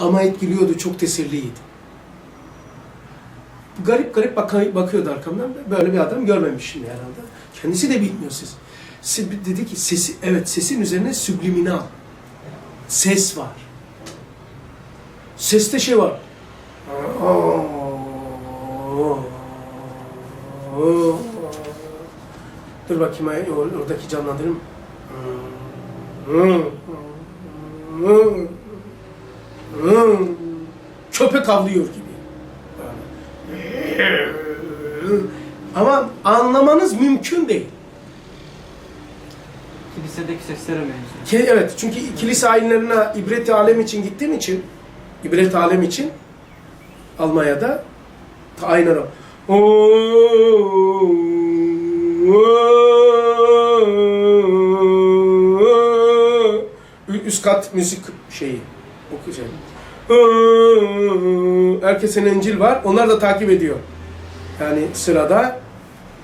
Ama etkiliyordu, çok tesirliydi. Garip garip baka- bakıyordu arkamdan. Böyle bir adam görmemişim herhalde. Kendisi de bilmiyor ses. Se- Dedi ki sesi, evet sesin üzerine subliminal. Ses var. Seste şey var. Dur bakayım ay- or- canlandırayım. Köpek avlıyor gibi. Ama anlamanız mümkün değil. Kilisedeki seslere benziyor. Ki- Evet, çünkü kilise ayinlerine ibret alem için gittiğim için, ibret alem için Almanya'da ta- aynen o. Ü- Üst kat müzik şeyi. Okuyacağım. Herkesin İncil var. Onlar da takip ediyor. Yani sırada.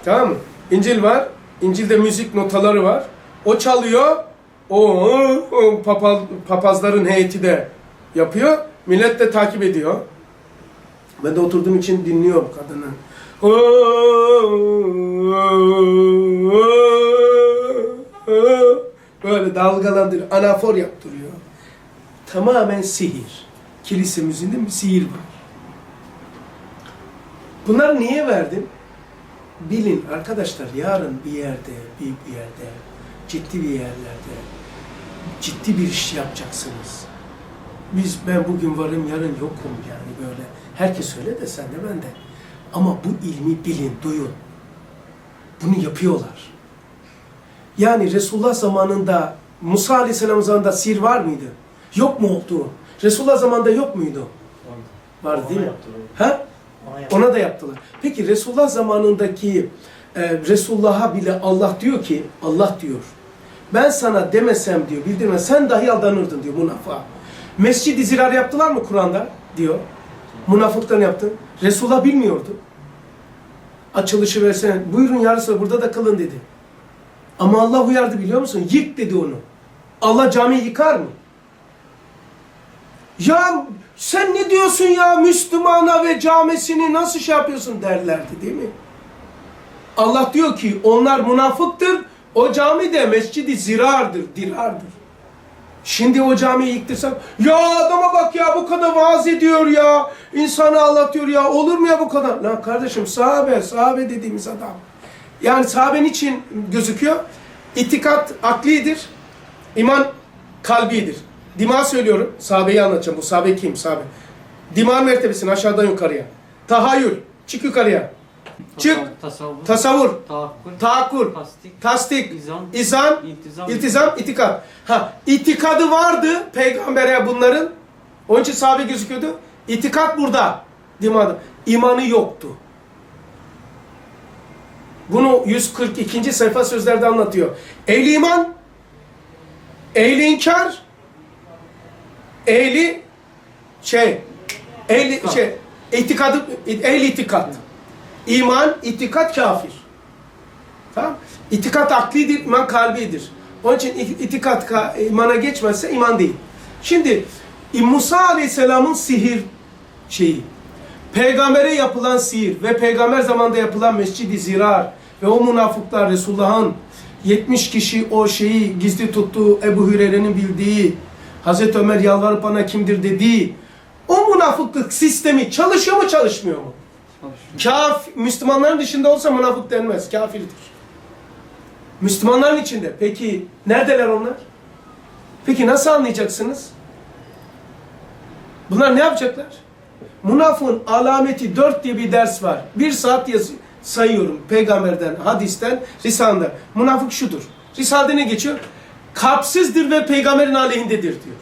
Tamam mı? İncil var. İncil'de müzik notaları var. O çalıyor. O, papaz, papazların heyeti de yapıyor. Millet de takip ediyor. Ben de oturduğum için dinliyorum kadını. Böyle dalgalandırıyor, anafor yaptırıyor. Tamamen sihir. Kilise müziğinde bir sihir var. Bunları niye verdim? Bilin arkadaşlar yarın bir yerde, bir, bir yerde, ciddi bir yerlerde ciddi bir iş yapacaksınız. Biz ben bugün varım yarın yokum yani böyle. Herkes öyle de sen de ben de. Ama bu ilmi bilin, duyun. Bunu yapıyorlar. Yani Resulullah zamanında Musa Aleyhisselam zamanında sihir var mıydı? Yok mu oldu? Resulullah zamanında yok muydu? Vardı değil mi? Ha? Ona da yaptılar. Peki Resulullah zamanındaki e, Resulullah'a bile Allah diyor ki, Allah diyor. Ben sana demesem diyor, bildirme sen dahi aldanırdın diyor münafığa. Mescid-i Zirar yaptılar mı Kur'an'da? diyor. Münafıktan yaptı. Resulullah bilmiyordu. Açılışı versene. Buyurun ya Resulallah burada da kılın dedi. Ama Allah uyardı biliyor musun? Yık dedi onu. Allah camiyi yıkar mı? Ya sen ne diyorsun ya Müslümana ve camisini nasıl şey yapıyorsun derlerdi değil mi? Allah diyor ki onlar münafıktır. O cami de mescidi zirardır, dirardır. Şimdi o camiyi yıktırsam, ya adama bak ya bu kadar vaaz ediyor ya, insanı ağlatıyor ya, olur mu ya bu kadar? Lan kardeşim sahabe, sahabe dediğimiz adam. Yani sahaben için gözüküyor. İtikat aklidir, iman kalbidir. Dima söylüyorum, sahabeyi anlatacağım. Bu sahabe kim? Sahabe. Dima mertebesini aşağıdan yukarıya. Tahayyül, çık yukarıya. Çık, tasavvuf, tasavvur, tahakkül, tahakkül, tasdik, tasdik, izan, izan, iltizam, İltizam, itikat. Ha, itikadı vardı peygambere bunların. Onun için sahabe gözüküyordu. İtikat burada. Dimada. İmanı yoktu. Bunu 142. sayfa sözlerde anlatıyor. Ehli iman, ehli inkar, ehli şey, ehli şey, itikadı, ehli itikat. İman, itikat, kafir. Tamam? İtikat aklidir, iman kalbidir. Onun için it- itikat ka- imana geçmezse iman değil. Şimdi e, Musa Aleyhisselam'ın sihir şeyi, peygambere yapılan sihir ve peygamber zamanında yapılan mescid-i zirar ve o münafıklar Resulullah'ın 70 kişi o şeyi gizli tuttuğu Ebu Hüreyre'nin bildiği Hazreti Ömer yalvarıp bana kimdir dediği o münafıklık sistemi çalışıyor mu çalışmıyor mu? Kaf Müslümanların dışında olsa münafık denmez. Kafirdir. Müslümanların içinde. Peki neredeler onlar? Peki nasıl anlayacaksınız? Bunlar ne yapacaklar? Münafığın alameti 4 diye bir ders var. Bir saat yaz sayıyorum peygamberden, hadisten, risalede. Münafık şudur. Risalede ne geçiyor? Kalpsizdir ve peygamberin aleyhindedir diyor.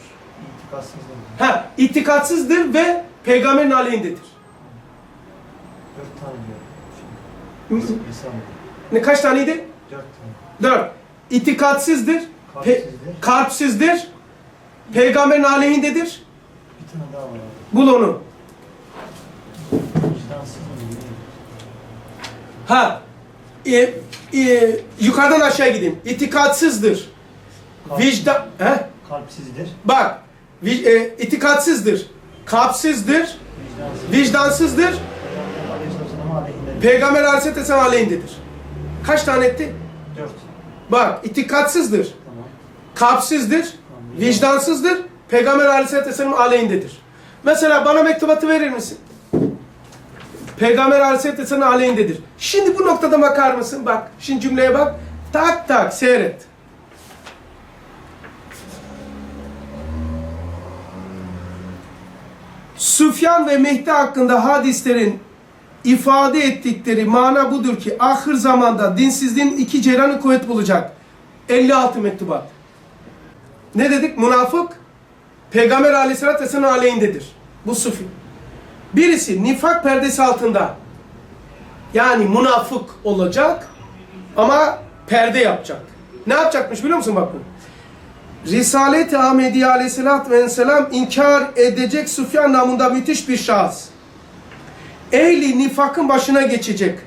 İntikatsızlık. Ha, itikatsızdır ve peygamberin aleyhindedir. Dört tane diyor. Ne kaç taneydi? Dört tane. Dört. İtikatsizdir, pe- Kalpsizdir. kalpsizdir, peygamberin aleyhindedir. Bir tane daha var. Bul onu. Ha, e, e, yukarıdan aşağı gideyim. İtikatsızdır. Kalp- Vicdan, he? Kalpsizdir. Bak, vi, e, itikatsızdır, kalpsizdir, Vicdansız. vicdansızdır, Peygamber Aleyhisselam aleyhindedir. Kaç tane etti? Dört. Bak, itikatsızdır, Tamam. kalpsizdir, Tamam. vicdansızdır, Peygamber Aleyhisselam aleyhindedir. Mesela bana mektubatı verir misin? Peygamber Aleyhisselam aleyhindedir. Şimdi bu noktada bakar mısın? Bak, şimdi cümleye bak. Tak tak seyret. Süfyan ve Mehdi hakkında hadislerin ifade ettikleri mana budur ki ahir zamanda dinsizliğin iki ceranı kuvvet bulacak. 56 mektubat. Ne dedik? Münafık Peygamber aleyhissalatü vesselam aleyhindedir. Bu sufi. Birisi nifak perdesi altında yani münafık olacak ama perde yapacak. Ne yapacakmış biliyor musun bak bu? Risalet-i Ahmediye aleyhissalatü vesselam inkar edecek Süfyan namında müthiş bir şahıs. Ehli nifakın başına geçecek.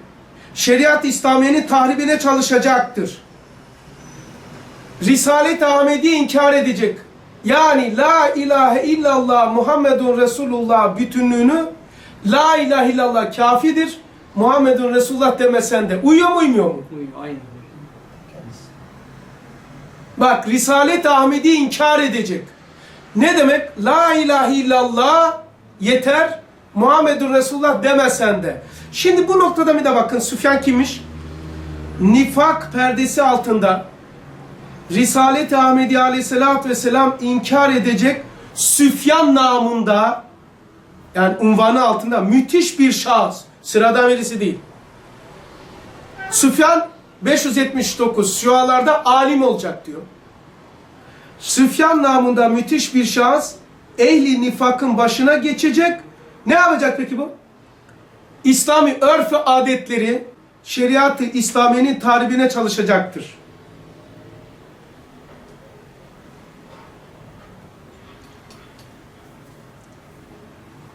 Şeriat-ı İslamiye'nin tahribine çalışacaktır. Risalet-i Ahmedi'yi inkar edecek. Yani La ilahe illallah Muhammedun Resulullah bütünlüğünü La ilahe illallah kafidir. Muhammedun Resulullah demesen de uyuyor mu uymuyor mu? Uyuyor aynı. Bak Risalet-i Ahmedi inkar edecek. Ne demek? La ilahe illallah yeter. Muhammedun Resulullah demesen de. Şimdi bu noktada bir de bakın Süfyan kimmiş? Nifak perdesi altında Risalet-i Ahmedi aleyhissalatü vesselam inkar edecek Süfyan namında yani unvanı altında müthiş bir şahıs. Sıradan birisi değil. Süfyan 579 şualarda alim olacak diyor. Süfyan namında müthiş bir şahıs ehli nifakın başına geçecek. Ne yapacak peki bu? İslami örf ve adetleri şeriatı İslamiye'nin tarihine çalışacaktır.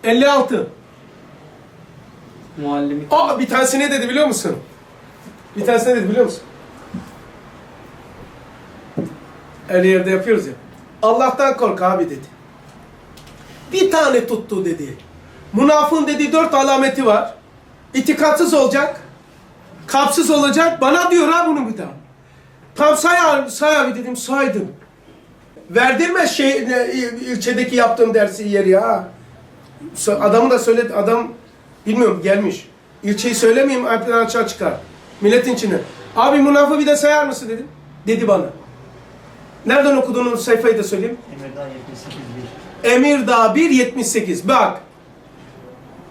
Elli altı. Muallimi. Aa bir tanesi ne dedi biliyor musun? Bir tanesi ne dedi biliyor musun? Öyle yerde yapıyoruz ya. Allah'tan kork abi dedi. Bir tane tuttu dedi. Münafığın dediği dört alameti var. İtikatsız olacak. Kapsız olacak. Bana diyor ha bunu bir daha. Tam say abi, say abi dedim saydım. Verdirme şey ne, ilçedeki yaptığım dersi yeri. So- Adamı da söyledi. Adam bilmiyorum gelmiş. İlçeyi söylemeyeyim alpten açığa çıkar. Milletin içine. Abi münafığı bir de sayar mısın dedim. Dedi bana. Nereden okuduğunu sayfayı da söyleyeyim. Emir'den 78 bir. Emirdağ 1.78. Bak.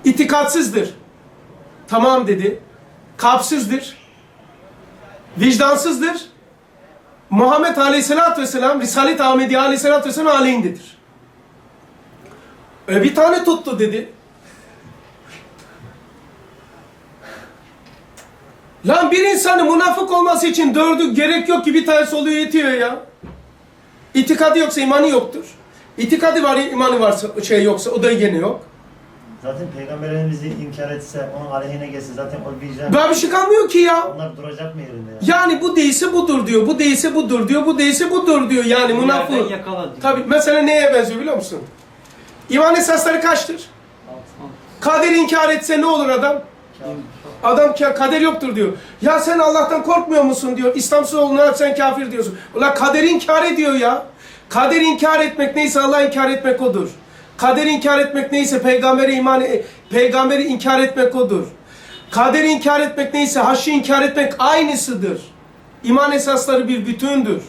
İtikatsızdır. Tamam dedi. Kalpsizdir. Vicdansızdır. Muhammed Aleyhisselatü Vesselam, Risalet Ahmedi Aleyhisselatü Vesselam aleyhindedir. E bir tane tuttu dedi. Lan bir insanın münafık olması için dördü gerek yok ki bir tanesi oluyor yetiyor ya. İtikadı yoksa imanı yoktur. İtikadı var, imanı varsa şey yoksa o da gene yok. Zaten peygamberimizi inkar etse, onun aleyhine geçse zaten o vicdan... Böyle bir şey kalmıyor ki ya. Onlar duracak mı yerinde ya? Yani bu değilse budur diyor, bu değilse budur diyor, bu değilse budur diyor. Yani Yerden münafık. yakala diyor. Tabi mesela neye benziyor biliyor musun? İman esasları kaçtır? Kader inkar etse ne olur adam? Adam kader yoktur diyor. Ya sen Allah'tan korkmuyor musun diyor. İslamsız olduğuna sen kafir diyorsun. Ulan kaderi inkar ediyor ya. Kader inkar etmek neyse Allah inkar etmek odur. Kader inkar etmek neyse peygamberi iman e, peygamberi inkar etmek odur. Kaderi inkar etmek neyse haşrı inkar etmek aynısıdır. İman esasları bir bütündür.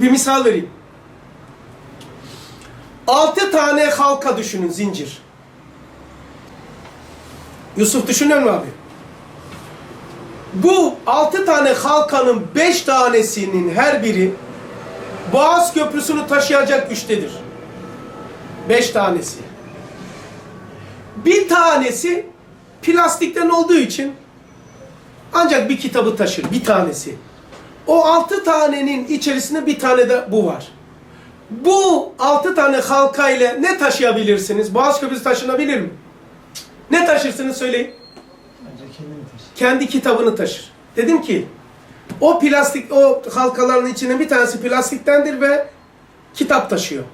Bir misal vereyim. Altı tane halka düşünün zincir. Yusuf düşünüyor mu abi? Bu altı tane halkanın beş tanesinin her biri Boğaz Köprüsü'nü taşıyacak güçtedir. Beş tanesi. Bir tanesi plastikten olduğu için ancak bir kitabı taşır. Bir tanesi. O altı tanenin içerisinde bir tane de bu var. Bu altı tane halka ile ne taşıyabilirsiniz? Boğaz Köprüsü taşınabilir mi? Ne taşırsınız söyleyin. Kendi kitabını taşır. Dedim ki o plastik o halkaların içine bir tanesi plastiktendir ve kitap taşıyor.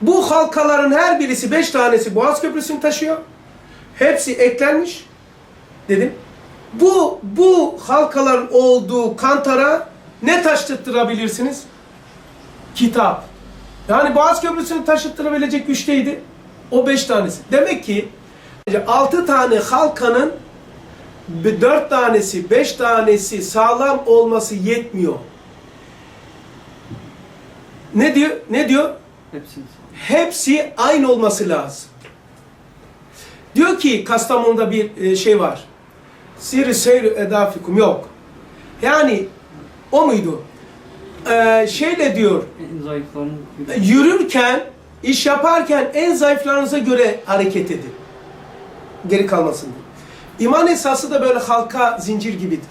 Bu halkaların her birisi beş tanesi Boğaz Köprüsü'nü taşıyor. Hepsi eklenmiş dedim. Bu bu halkaların olduğu kantara ne taşıttırabilirsiniz? Kitap. Yani Boğaz Köprüsü'nü taşıttırabilecek güçteydi. O beş tanesi. Demek ki altı tane halkanın dört tanesi, beş tanesi sağlam olması yetmiyor. Ne diyor? Ne diyor? Hepsini. Hepsi aynı olması lazım. Diyor ki Kastamonu'da bir e, şey var. Siri seyri edafikum yok. Yani o muydu? Ee, şeyle diyor, yürürken, iş yaparken en zayıflarınıza göre hareket edin. Geri kalmasın diye. İman esası da böyle halka zincir gibidir.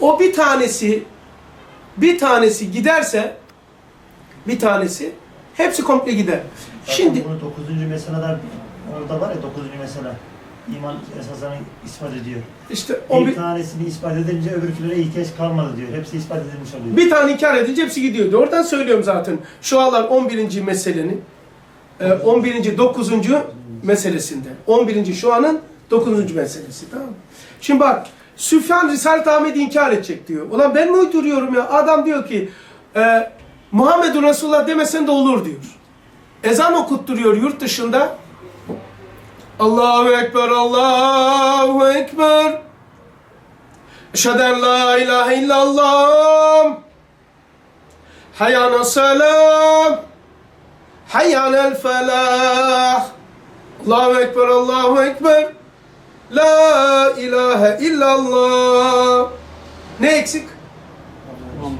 O bir tanesi, bir tanesi giderse, bir tanesi, hepsi komple gider. Zaten Şimdi bunu 9. meselede orada var ya 9. mesela iman esaslarını ispat ediyor. işte o bir bir, tanesini ispat edince öbürkülere ihtiyaç kalmadı diyor. Hepsi ispat edilmiş oluyor. bir tane inkar edince hepsi gidiyordu. Oradan söylüyorum zaten. Şu anlar 11. meselenin, e, 11. 9. meselesinde. 11. şu anın 9. meselesi. Tamam mı? Şimdi bak, Süfyan Risalet Ahmet'i inkar edecek diyor. Ulan ben mi uyduruyorum ya? Adam diyor ki, e, Muhammedun Resulullah demesen de olur diyor. Ezan okutturuyor yurt dışında. Allahu Ekber, Allahu Ekber. Eşhedü la ilahe illallah. Hayyan selam. Hayyan felah. Allahu Ekber, Allahu Ekber. La ilahe illallah. Ne eksik?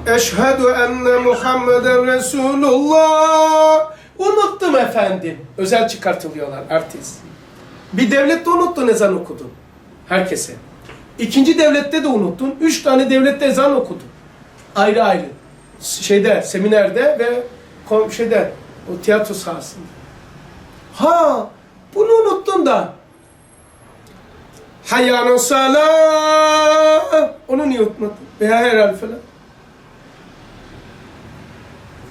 Eşhedü enne Muhammeden Resulullah. Unuttum efendim. Özel çıkartılıyorlar artist. Bir devlette unuttun ezan okudun. Herkese. İkinci devlette de unuttun. Üç tane devlette ezan okudun. Ayrı ayrı. Şeyde, seminerde ve şeyde, o tiyatro sahasında. Ha, bunu unuttun da. Hayyanın salah. Onu niye unutmadın? Veya herhalde falan.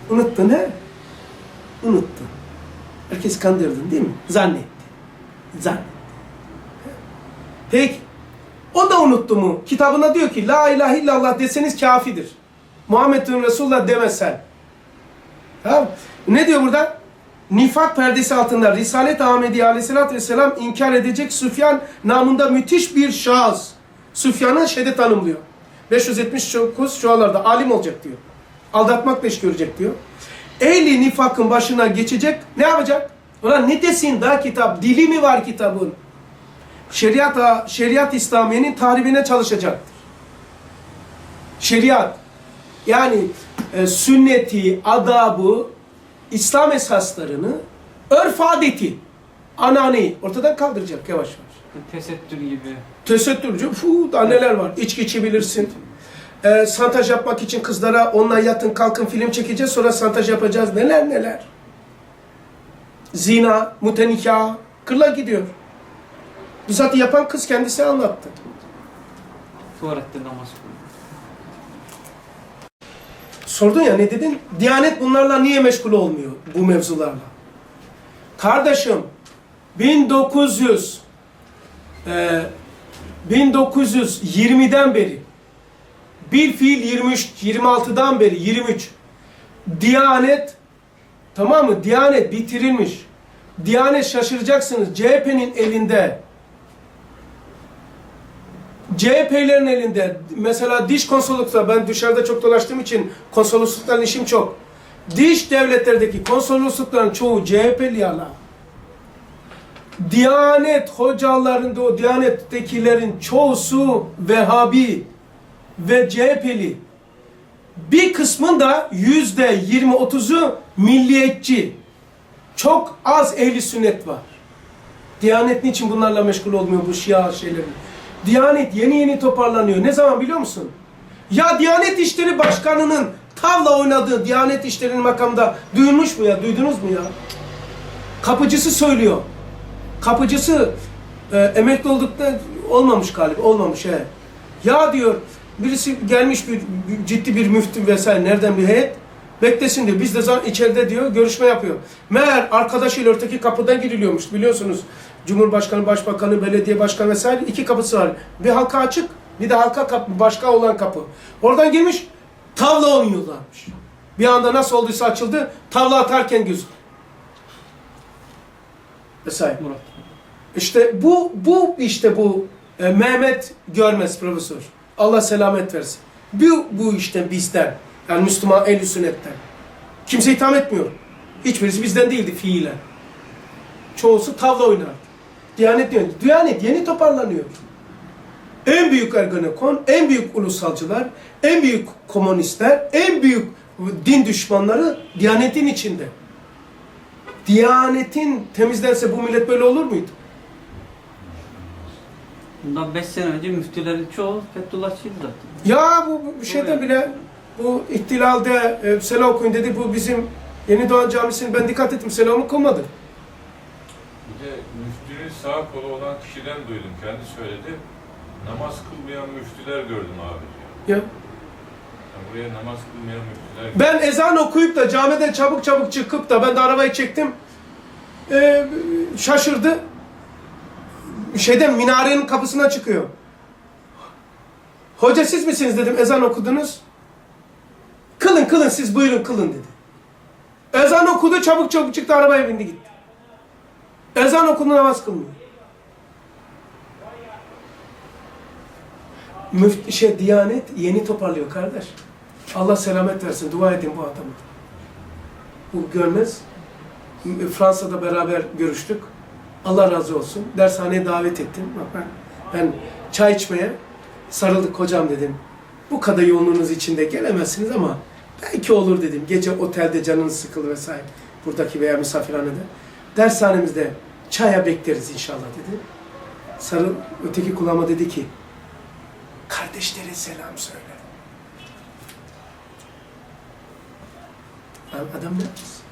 Unuttun he? Unuttun. Herkes kandırdın değil mi? Zannetti. Zannetti. Peki. O da unuttu mu? Kitabına diyor ki La ilahe illallah deseniz kafidir. Muhammedun Resulullah demesen. Tamam. Ne diyor burada? Nifak perdesi altında Risalet Ahmedi Aleyhisselatü Vesselam inkar edecek Süfyan namında müthiş bir şahıs. Süfyan'ı şeyde tanımlıyor. 579 şualarda alim olacak diyor. Aldatmakla iş görecek diyor. Ehli nifakın başına geçecek. Ne yapacak? Ulan ne desin daha kitap? Dili mi var kitabın? Şeriat, şeriat İslamiye'nin tahribine çalışacaktır. Şeriat. Yani e, sünneti, adabı, İslam esaslarını, örf adeti, ananeyi ortadan kaldıracak yavaş yavaş. Tesettür gibi. Tesettürcü, fu daha neler var. İçki içebilirsin. Ee, santaj yapmak için kızlara onunla yatın kalkın film çekeceğiz sonra santaj yapacağız. Neler neler. Zina, mutenikah, kırla gidiyor. Bizzat yapan kız kendisi anlattı. Tuvalette namaz kılıyor. Sordun ya ne dedin? Diyanet bunlarla niye meşgul olmuyor bu mevzularla? Kardeşim 1900 e, 1920'den beri bir fiil 23 26'dan beri 23 Diyanet tamam mı? Diyanet bitirilmiş. Diyanet şaşıracaksınız. CHP'nin elinde CHP'lerin elinde mesela diş konsoloslukta ben dışarıda çok dolaştığım için konsoloslukların işim çok. Diş devletlerdeki konsoloslukların çoğu CHP'li yana. Diyanet hocalarında o Diyanet'tekilerin çoğusu Vehhabi ve CHP'li. Bir kısmında yüzde 20-30'u milliyetçi. Çok az ehli sünnet var. Diyanet niçin bunlarla meşgul olmuyor bu Şia şeyleri? Diyanet yeni yeni toparlanıyor. Ne zaman biliyor musun? Ya Diyanet İşleri Başkanı'nın tavla oynadığı Diyanet İşleri'nin makamda duyulmuş mu ya? Duydunuz mu ya? Kapıcısı söylüyor. Kapıcısı e, emekli oldukta olmamış galiba. Olmamış he. Ya diyor birisi gelmiş bir, bir- ciddi bir müftü vesaire nereden bir heyet. Beklesin diyor. Biz de zaten içeride diyor görüşme yapıyor. Meğer arkadaşıyla öteki kapıdan giriliyormuş biliyorsunuz. Cumhurbaşkanı, Başbakanı, belediye başkanı vesaire iki kapısı var. Bir halka açık, bir de halka kapı, başka olan kapı. Oradan girmiş, tavla oynuyorlarmış. Bir anda nasıl olduysa açıldı, tavla atarken gözü. Vesaire. Murat. İşte bu, bu işte bu e, Mehmet Görmez profesör. Allah selamet versin. Bu, bu işte bizden. Yani Müslüman el sünnetten. Kimse itham etmiyor. Hiçbirisi bizden değildi fiilen. Çoğusu tavla oynardı. Diyanet yeni, Diyanet yeni toparlanıyor. En büyük Ergenekon, en büyük ulusalcılar, en büyük komünistler, en büyük din düşmanları Diyanet'in içinde. Diyanetin temizlense bu millet böyle olur muydu? Bundan 5 sene önce müftülerin çoğu Fethullahçıydı zaten. Ya bu, bu şeyde bile bu ihtilalde e, selam okuyun dedi. Bu bizim Yeni Doğan Camisi'ni ben dikkat ettim. Selam okumadı. Bir de müftünün sağ kolu olan kişiden duydum. Kendi söyledi. Namaz kılmayan müftüler gördüm abi diyor. Ya. Yani buraya namaz kılmayan müftüler gördüm. Ben ezan okuyup da camiden çabuk çabuk çıkıp da ben de arabayı çektim. E, şaşırdı. Şeyden minarenin kapısına çıkıyor. Hoca siz misiniz dedim ezan okudunuz. Kılın kılın siz buyurun kılın dedi. Ezan okudu çabuk çabuk çıktı arabaya bindi gitti. Ezan okudu namaz kılmıyor. Müft şey Diyanet yeni toparlıyor kardeş. Allah selamet versin. Dua edin bu adamı. Bu görmez. Fransa'da beraber görüştük. Allah razı olsun. Dershaneye davet ettim. Bak ben, ben çay içmeye sarıldık hocam dedim. Bu kadar yoğunluğunuz içinde gelemezsiniz ama belki olur dedim. Gece otelde canınız sıkılır vesaire. Buradaki veya misafirhanede. Dershanemizde çaya bekleriz inşallah dedi. Sarıl, öteki kulağıma dedi ki kardeşlere selam söyle. Adam ne yapsın?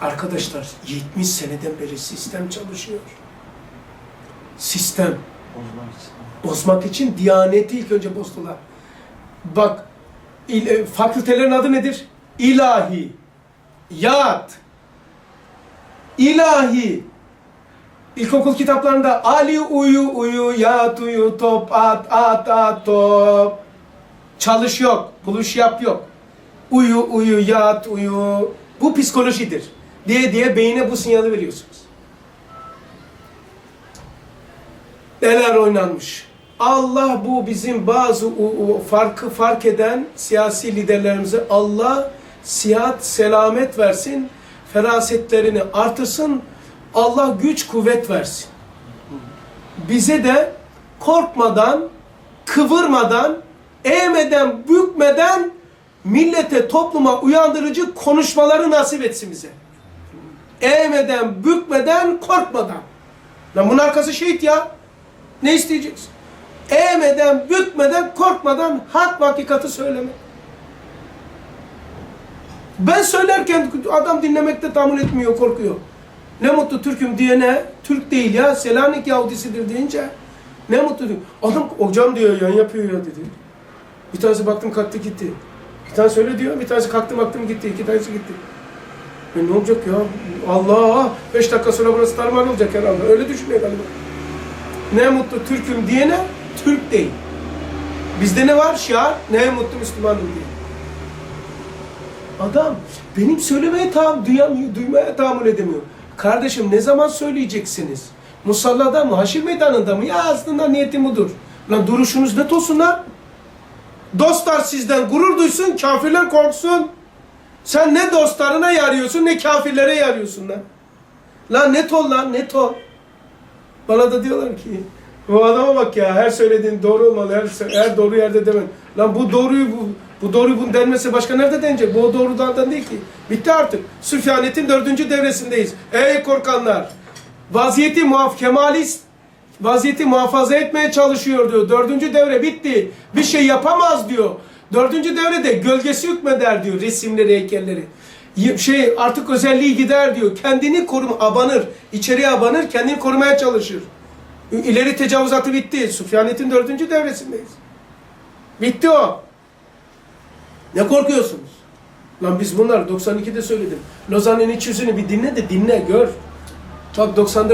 Arkadaşlar 70 seneden beri sistem çalışıyor. Sistem Bozmak için. bozmak için Diyaneti ilk önce bozdular. Bak il, e, fakültelerin adı nedir? İlahi, Yat, İlahi. İlkokul kitaplarında Ali uyu uyu, yat uyu, top at at at top. Çalış yok, buluş yap yok. Uyu uyu, yat uyu. Bu psikolojidir. Diye diye beyine bu sinyali veriyorsunuz. Neler oynanmış. Allah bu bizim bazı farkı fark eden siyasi liderlerimize Allah sihat, selamet versin, ferasetlerini artırsın, Allah güç, kuvvet versin. Bize de korkmadan, kıvırmadan, eğmeden, bükmeden millete, topluma uyandırıcı konuşmaları nasip etsin bize. Eğmeden, bükmeden, korkmadan. Lan bunun arkası şehit ya. Ne isteyeceksin? Eğmeden, bükmeden, korkmadan hak ve hakikati söyleme. Ben söylerken adam dinlemekte tahammül etmiyor, korkuyor. Ne mutlu Türk'üm diyene, Türk değil ya, Selanik Yahudisidir deyince ne mutlu diyor. Adam hocam diyor, yan yapıyor ya dedi. Bir tanesi baktım kalktı gitti. Bir tanesi öyle diyor, bir tanesi kalktı baktım gitti, iki tanesi gitti. E ne olacak ya? Allah! Beş dakika sonra burası tarman olacak herhalde. Öyle düşünüyor galiba. Ne mutlu Türk'üm diyene Türk değil. Bizde ne var? Şiar, ne mutlu Müslümanım diye. Adam benim söylemeye tahammül, duyamıyor, duymaya tahammül edemiyor. Kardeşim ne zaman söyleyeceksiniz? Musallada mı? Haşir meydanında mı? Ya aslında niyetim budur. Lan duruşunuz net olsun lan. Dostlar sizden gurur duysun, kafirler korksun. Sen ne dostlarına yarıyorsun ne kafirlere yarıyorsun lan. Lan net ol lan net ol. Bana da diyorlar ki bu adama bak ya her söylediğin doğru olmalı her, her doğru yerde demen. Lan bu doğruyu bu, bu doğruyu bunu denmese başka nerede denecek? Bu doğrudan değil ki. Bitti artık. Süfyanet'in dördüncü devresindeyiz. Ey korkanlar! Vaziyeti muaf kemalist vaziyeti muhafaza etmeye çalışıyor diyor. Dördüncü devre bitti. Bir şey yapamaz diyor. Dördüncü devrede gölgesi hükmeder diyor resimleri, heykelleri. Şey artık özelliği gider diyor. Kendini korum, abanır. içeriye abanır, kendini korumaya çalışır. İleri tecavüzatı bitti. Süfyanet'in dördüncü devresindeyiz. Bitti o. Ne korkuyorsunuz? Lan biz bunlar 92'de söyledim. Lozan'ın iç yüzünü bir dinle de dinle gör. Bak 94